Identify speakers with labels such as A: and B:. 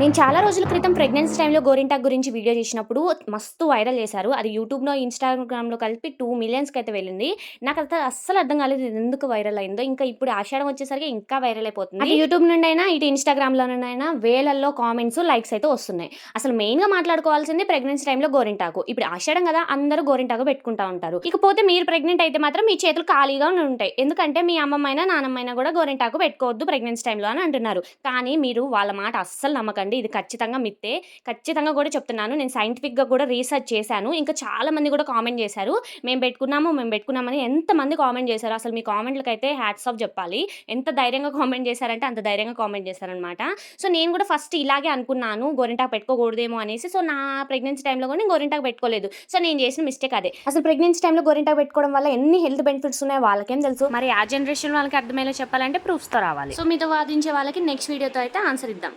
A: నేను చాలా రోజుల క్రితం ప్రెగ్నెన్సీ టైంలో గోరింటాక్ గురించి వీడియో చేసినప్పుడు మస్తు వైరల్ చేశారు. అది యూట్యూబ్లో ఇన్స్టాగ్రామ్లో కలిపి టూ మిలియన్స్కి అయితే వెళ్ళింది. నాకు అంత అస్సలు అర్థం కాలేదు ఎందుకు వైరల్ అయిందో. ఇంకా ఇప్పుడు ఆషాఢం వచ్చేసరికి ఇంకా వైరల్ అయిపోతుంది. అది యూట్యూబ్ నుండి అయినా ఇటు ఇన్స్టాగ్రామ్లోనైనా వేలల్లో కామెంట్స్ లైక్స్ అయితే వస్తున్నాయి. అసలు మెయిన్గా మాట్లాడుకోవాల్సింది ప్రెగ్నెన్సీ టైంలో గోరింటాకు. ఇప్పుడు ఆషాఢం కదా అందరూ గోరింటాకు పెట్టుకుంటా ఉంటారు. ఇకపోతే మీరు ప్రెగ్నెంట్ అయితే మాత్రం మీ చేతులు ఖాళీగా ఉంటాయి. ఎందుకంటే మీ అమ్మమ్మైనా నానమ్మైనా కూడా గోరింటాకు పెట్టుకోవద్దు ప్రెగ్నెన్సీ టైంలో అని అంటున్నారు. కానీ మీరు వాళ్ళ మాట అస్సలు నమ్మకండి. ఇది ఖచ్చితంగా మిత్తే. ఖచ్చితంగా కూడా చెప్తున్నాను. నేను సైంటిఫిక్గా కూడా రీసెర్చ్ చేశాను. ఇంకా చాలా మంది కూడా కామెంట్ చేశారు. మేము పెట్టుకున్నాము మేము పెట్టుకున్నామని ఎంతమంది కామెంట్ చేశారు అసలు మీ కామెంట్లకి అయితే హ్యాట్స్ ఆఫ్ చెప్పాలి. ఎంత ధైర్యంగా కామెంట్ చేశారంటే అంత ధైర్యంగా కామెంట్ చేశారనమాట సో నేను కూడా ఫస్ట్ ఇలాగే అనుకున్నాను. గోరింటాకు పెట్టుకోకూడదేమో అనేసి. సో నా ప్రెగ్నెన్సీ టైంలో కూడా నేను గోరింటాకు పెట్టుకోలేదు. సో నేను చేసిన మిస్టేక్ అదే. అసలు ప్రెగ్నెన్సీ టైంలో గోరింటాకు పెట్టుకోవడం వల్ల ఎన్ని హెల్త్ బెనిఫిట్స్ ఉన్నాయో వాళ్ళకేం తెలుసు? మరి ఆ జనరేషన్ వాళ్ళకి అర్థమయ్యేలా చెప్పాలంటే ప్రూఫ్స్తో రావాలి. సో మీతో వాదించే వాళ్ళకి నెక్స్ట్ వీడియోతో అయితే ఆన్సర్ ఇద్దాం.